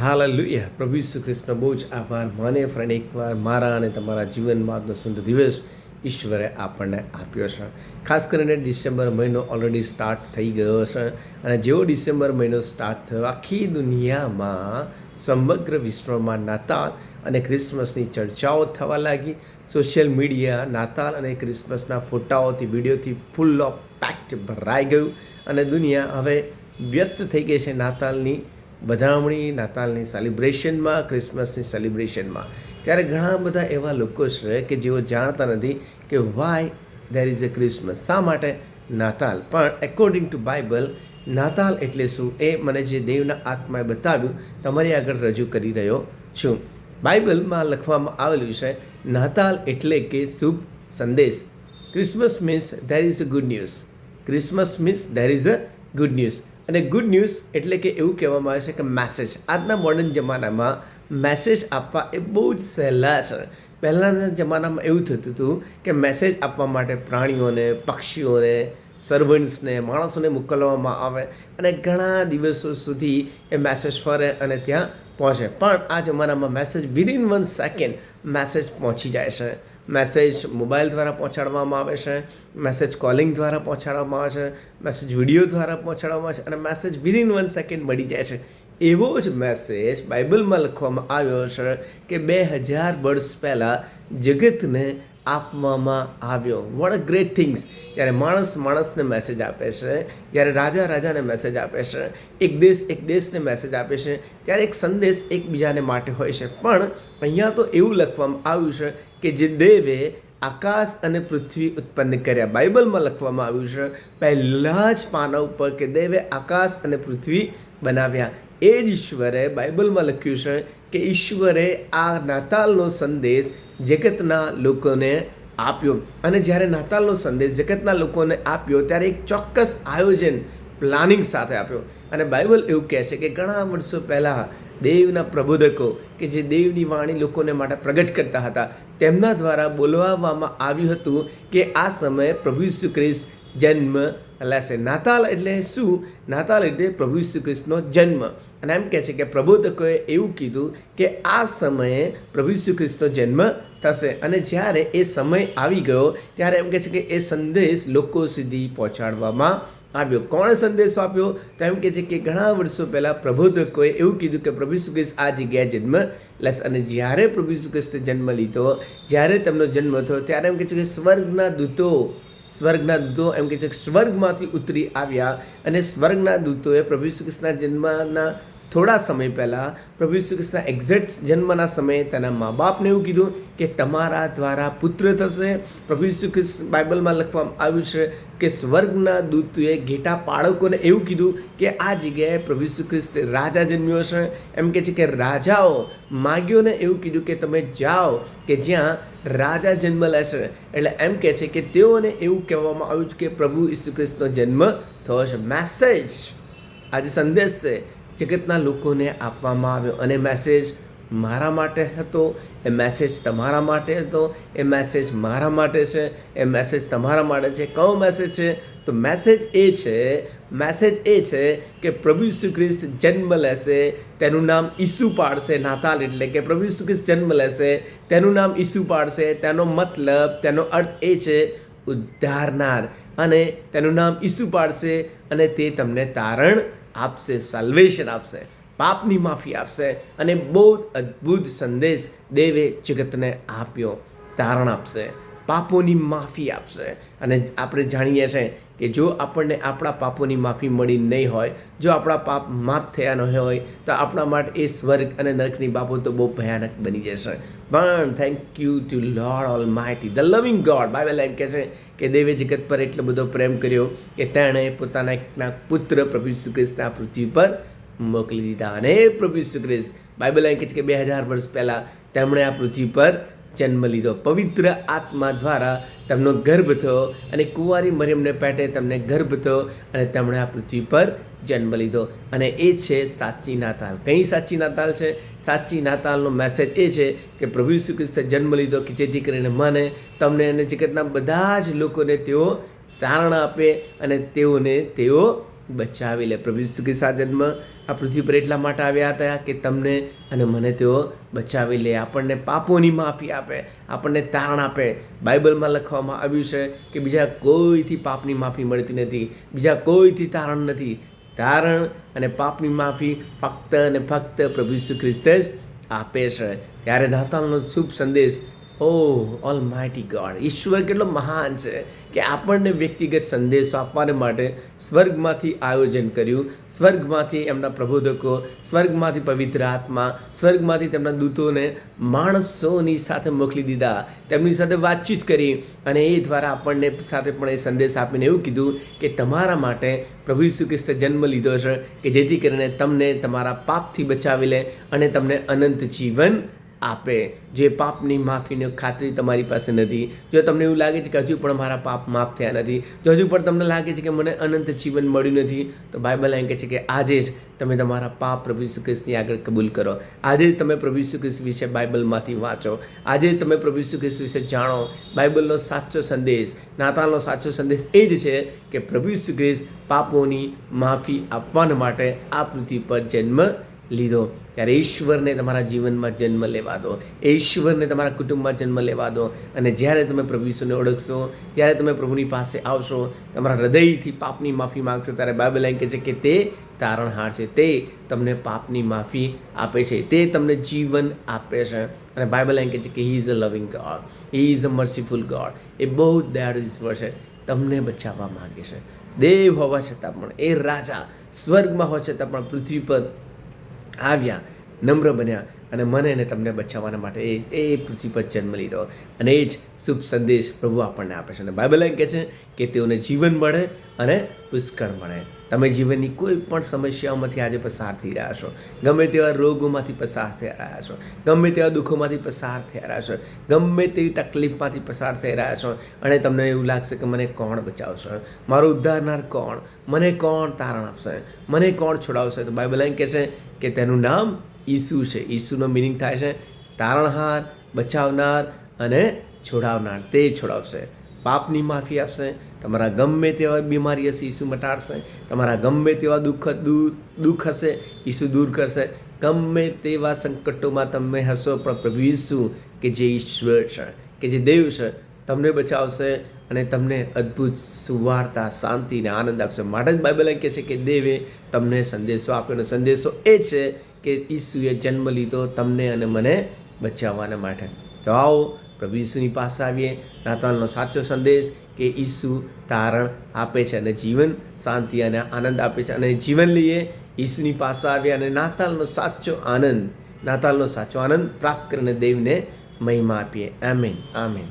Hallelujah. પ્રભુ ઈસુ ખ્રિસ્તનો બહુ જ આભાર. માને ફ્રેન્ડ, એકવાર મારા અને તમારા જીવનમાં આજનો સુંદર દિવસ ઈશ્વરે આપણને આપ્યો છે. ખાસ કરીને ડિસેમ્બર મહિનો ઓલરેડી સ્ટાર્ટ થઈ ગયો છે અને જેવો ડિસેમ્બર મહિનો સ્ટાર્ટ થયો, આખી દુનિયામાં સમગ્ર વિશ્વમાં નાતાલ અને ક્રિસમસની ચર્ચાઓ થવા લાગી. સોશિયલ મીડિયા, નાતાલ અને ક્રિસમસના ફોટાઓથી, વિડીયોથી ફૂલ ઓફ પેક્ટ ભરાઈ ગયું અને દુનિયા હવે વ્યસ્ત થઈ ગઈ છે નાતાલની. વધામણી નાતાલની સેલિબ્રેશનમાં ક્રિસમસની સેલિબ્રેશનમાં ત્યારે ઘણા બધા એવા લોકો છે કે જેઓ જાણતા નથી કે why there is a Christmas શા માટે? નાતાલ. પણ એકોર્ડિંગ ટુ બાઇબલ નાતાલ એટલે શું? એ મને જે દેવના આત્માએ બતાવ્યું, તમારી આગળ રજૂ કરી રહ્યો છું. બાઇબલમાં લખવામાં આવેલું છે, નાતાલ એટલે કે શુભ સંદેશ. Christmas means there is a good news Christmas means there is a good news અને ગુડ ન્યૂઝ એટલે કે એવું કહેવામાં આવે છે કે મેસેજ આજના મોડર્ન જમાનામાં મેસેજ આપવા એ બહુ જ સહેલા છે. પહેલાંના જમાનામાં એવું થતું હતું કે મેસેજ આપવા માટે પ્રાણીઓને, પક્ષીઓને સર્વન્ટ્સને માણસોને મોકલવામાં આવે અને ઘણા દિવસો સુધી એ મેસેજ ફરે અને ત્યાં પહોંચે. પણ આ જમાનામાં message within one second message પહોંચી જાય છે. મેસેજ મોબાઈલ દ્વારા પહોંચાડવામાં આવે છે, મેસેજ કોલિંગ દ્વારા પહોંચાડવામાં આવે છે, મેસેજ વીડિયો દ્વારા પહોંચાડવામાં આવે છે અને મેસેજ વિધિન વન સેકન્ડ મળી જાય છે. એવો જ મેસેજ બાઇબલમાં લખવામાં આવ્યો છે કે બે હજાર વર્ષ પહેલાં જગતને આપવામાં આવ્યો. વોટ અ ગ્રેટ થિંગ્સ જ્યારે માણસ માણસને મેસેજ આપે છે જ્યારે રાજા રાજાને મેસેજ આપે છે, એક દેશ એક દેશને મેસેજ આપે છે, ત્યારે એક સંદેશ એકબીજાને માટે હોય છે. પણ અહીંયા તો એવું લખવામાં આવ્યું છે કે જે દેવે આકાશ અને પૃથ્વી ઉત્પન્ન કર્યા. બાઇબલમાં લખવામાં આવ્યું છે, પહેલાં જ પાના ઉપર કે દેવે આકાશ અને પૃથ્વી બનાવ્યા. એ જ ઈશ્વરે બાઇબલમાં લખ્યું છે કે ઈશ્વરે આ નાતાલનો સંદેશ જગતના લોકોને આપ્યો. અને જ્યારે નાતાલનો સંદેશ જગતના લોકોને આપ્યો, ત્યારે એક ચોક્કસ આયોજન પ્લાનિંગ સાથે આપ્યો. અને બાઇબલ એવું કહે છે કે ઘણા વર્ષો પહેલાં દેવના પ્રબોધકો કે જે દેવની વાણી લોકોને માટે પ્રગટ કરતા હતા, તેમના દ્વારા બોલવામાં આવ્યું હતું કે આ સમયે પ્રભુ ઈસુ ખ્રિસ્ત જન્મ લેશે નાતાલ એટલે શું? નાતાલ એટલે પ્રભુ ઈસુ ખ્રિસ્તનો જન્મ. અને એમ કહે છે કે પ્રબોધકોએ એવું કીધું કે આ સમયે પ્રભુ ઈસુ ખ્રિસ્તનો જન્મ થશે. અને જ્યારે એ સમય આવી ગયો, ત્યારે એમ કહે છે કે એ સંદેશ લોકો સુધી પહોંચાડવામાં આવ્યો. કોણે સંદેશો આપ્યો? તો એમ કહે છે કે ઘણા વર્ષો પહેલાં પ્રબોધકોએ એવું કીધું કે પ્રભુ ખ્રિસ્ત આ જગ્યાએ જન્મ લેશે અને જ્યારે પ્રભુ ખ્રિસ્તે જન્મ લીધો, જ્યારે તેમનો જન્મ થયો, ત્યારે એમ કહે છે કે સ્વર્ગના દૂતો સ્વર્ગના દૂતો એમ કે છે સ્વર્ગમાંથી ઉતરી આવ્યા અને સ્વર્ગના દૂતોએ પ્રભુ શ્રી કૃષ્ણના જન્મના થોડા સમય પહેલાં પ્રભુ ઈસુ ખ્રિસ્તના એક્ઝેક્ટ જન્મના સમયે તેના મા બાપને એવું કીધું કે તમારા દ્વારા પુત્ર થશે. પ્રભુ ઈસુ બાઇબલમાં લખવામાં આવ્યું છે કે સ્વર્ગના દૂતએ ઘેટા પાળકોને એવું કીધું કે આ જગ્યાએ પ્રભુ ઈસુ રાજા જન્મ્યો છે એમ કહે છે કે રાજાઓ માગ્યોને એવું કીધું કે તમે જાઓ કે જ્યાં રાજા જન્મ લેશે. એટલે એમ કહે છે કે તેઓને એવું કહેવામાં આવ્યું છે કે પ્રભુ ઈસુ ખ્રિસ્તનો જન્મ થયો છે. મેસેજ આજે સંદેશ છે. જગતના લોકોને આપવામાં આવ્યો અને મેસેજ મારા માટે હતો, એ મેસેજ તમારા માટે હતો, એ મેસેજ મારા માટે છે, એ મેસેજ તમારા માટે છે. કયો મેસેજ છે? તો મેસેજ એ છે મેસેજ એ છે કે પ્રભુ ઈસુ ખ્રિસ્ત જન્મ લેશે, તેનું નામ ઈસુ પાડશે નાતાલ એટલે કે પ્રભુ ઈસુ ખ્રિસ્ત જન્મ લેશે, તેનું નામ ઈસુ પાડશે. તેનો મતલબ, તેનો અર્થ એ છે ઉદ્ધારનાર અને તેનું નામ ઈસુ પાડશે અને તે તમને તારણ આપશે સલ્વેશન આપશે, પાપની માફી આપશે અને બહુ અદ્ભુત સંદેશ દેવે જગતને આપ્યો, તારણ આપશે. પાપોની માફી આપશે. અને આપણે જાણીએ છીએ કે જો આપણને આપણા પાપોની માફી મળી નહીં હોય, જો આપણા પાપ માફ થયા ન હોય, તો આપણા માટે એ સ્વર્ગ અને નરકની બાબતો બહુ ભયાનક બની જશે. પણ thank you to Lord almighty the loving God Bible એમ કહે છે કે દેવે જગત પર એટલો બધો પ્રેમ કર્યો કે તેણે પોતાના એકના પુત્ર પ્રભુ ઈસુ પૃથ્વી પર મોકલી દીધા. અને પ્રભુ ઈસુ ખ્રિસ્ત બાઇબલ એમ કહે છે કે બે હજાર વર્ષ પહેલાં તેમણે આ પૃથ્વી પર જન્મ લીધો. પવિત્ર આત્મા દ્વારા તેમનો ગર્ભ થયો અને કુંવારી મરિયમને પેટે તમને ગર્ભ થયો અને તેમણે આ પૃથ્વી પર જન્મ લીધો. અને એ છે સાચી નાતાલ. કઈ સાચી નાતાલ છે? સાચી નાતાલનો મેસેજ એ છે કે પ્રભુ ઈસુ ખ્રિસ્તે જન્મ લીધો કે જેથી કરીને મને, તમને અને જગતના બધા જ લોકોને તેઓ તારણ આપે અને તેઓને તેઓ બચાવી લે. પ્રભુ ઈસુ જન્મ આ પૃથ્વી પર એટલા માટે આવ્યા હતા કે તમને અને મને તેઓ બચાવી લે. આપણને પાપોની માફી આપે. આપણને તારણ આપે. બાઇબલમાં લખવામાં આવ્યું છે કે બીજા કોઈથી પાપની માફી મળતી નથી, બીજા કોઈથી તારણ નથી. તારણ અને પાપની માફી ફક્ત અને ફક્ત પ્રભુ ઈસુ ખ્રિસ્તે જ આપે છે. ત્યારે નાતાલનો શુભ સંદેશ ઓ ઓલ માઇટી ગોડ ઈશ્વર કેટલો મહાન છે કે આપણને વ્યક્તિગત સંદેશો આપવાને માટે સ્વર્ગમાંથી આયોજન કર્યું, સ્વર્ગમાંથી એમના પ્રબોધકો, સ્વર્ગમાંથી પવિત્ર આત્મા, સ્વર્ગમાંથી તેમના દૂતોને માણસોની સાથે મોકલી દીધા, તેમની સાથે વાતચીત કરી અને એ દ્વારા આપણને સાથે પણ એ સંદેશ આપીને એવું કીધું કે તમારા માટે પ્રભુ ઈસુ ખ્રિસ્તે જન્મ લીધો છે કે જેથી કરીને તમને તમારા પાપથી બચાવી લે અને તમને અનંત જીવન આપે. જે પાપની માફીની ખાતરી તમારી પાસે નથી. જો તમને એવું લાગે છે કે હજુ પણ મારા પાપ માફ થયા નથી, જો હજુ પણ તમને લાગે છે કે મને અનંત જીવન મળ્યું નથી, તો બાઇબલ એમ કહે છે કે આજે જ તમે તમારા પાપ પ્રભુ ઈસુ ખ્રિસ્તની આગળ કબૂલ કરો. આજે જ તમે પ્રભુ ઈસુ ખ્રિસ્ત વિશે બાઇબલમાંથી વાંચો. આજે તમે પ્રભુ ઈસુ ખ્રિસ્ત વિશે જાણો. બાઇબલનો સાચો સંદેશ, નાતાલનો સાચો સંદેશ એ જ છે કે પ્રભુ ઈસુ ખ્રિસ્ત પાપોની માફી આપવાના માટે આ પૃથ્વી પર જન્મ લીધો. ત્યારે ઈશ્વરને તમારા જીવનમાં જન્મ લેવા દો. ઈશ્વરને તમારા કુટુંબમાં જન્મ લેવા દો. અને જ્યારે તમે પ્રભુ ઈશ્વરને ઓળખશો, જ્યારે તમે પ્રભુની પાસે આવશો, તમારા હૃદયથી પાપની માફી માગશો, ત્યારે બાઇબલ એમ કહે છે કે તે તારણહાર છે. તે તમને પાપની માફી આપે છે. તે તમને જીવન આપે છે. અને બાઇબલ એમ કહે છે કે he is a loving God he is a merciful God એ બહુ દયાળુ ઈશ્વર છે. તમને બચાવવા માગે છે. દેવ હોવા છતાં પણ, એ રાજા સ્વર્ગમાં હોવા છતાં પણ, પૃથ્વી પર આવ્યા નમ્ર બન્યા અને મને અને તમને બચાવવાના માટે એ એ પૃથ્વી પર જન્મ લીધો. અને એ જ શુભ સંદેશ પ્રભુ આપણને આપે છે. અને બાઇબલ એમ કહે છે કે તેઓને જીવન મળે અને પુષ્કળ મળે. તમે જીવનની કોઈ પણ સમસ્યાઓમાંથી આજે પસાર થઈ રહ્યા છો. ગમે તેવા રોગોમાંથી પસાર થઈ રહ્યા છો. ગમે તેવા દુઃખોમાંથી પસાર થઈ રહ્યા છો. ગમે તેવી તકલીફમાંથી પસાર થઈ રહ્યા છો. અને તમને એવું લાગશે કે મને કોણ બચાવશે? મારો ઉદ્ધારનાર કોણ? મને કોણ તારણ આપશે? મને કોણ છોડાવશે? તો બાઇબલ એમ કહે છે કે તેનું નામ ઈસુ છે. ઈસુનો મિનિંગ થાય છે તારણહાર, બચાવનાર અને છોડાવનાર. તે છોડાવશે. પાપની માફી આપશે. તમારા ગમે તેવા બીમારી હશે ઈસુ મટાડશે. તમારા ગમે તેવા દુઃખ, દૂર, દુઃખ હશે ઈસુ દૂર કરશે. ગમે તેવા સંકટોમાં તમે હશો પણ પ્રભુ ઈસુ, કે જે ઈશ્વર છે, કે જે દેવ છે તમને બચાવશે અને તમને અદ્ભુત સુવાર્તા, શાંતિ અને આનંદ આપશે. માટે જ બાઇબલ કહે છે કે દેવે તમને સંદેશો આપ્યો અને સંદેશો એ છે કે ઈસુએ જન્મ લીધો તમને અને મને બચાવવાના માટે. તો આવો પ્રભુ ઈસુની પાસે આવીએ. નાતાલનો સાચો સંદેશ કે ઈસુ તારણ આપે છે અને જીવન શાંતિ અને આનંદ આપે છે અને જીવન લઈએ ઈસુની પાસે આવીએ અને નાતાલનો સાચો આનંદ, નાતાલનો સાચો આનંદ પ્રાપ્ત કરીને દેવને મહિમા આપીએ. Amen amen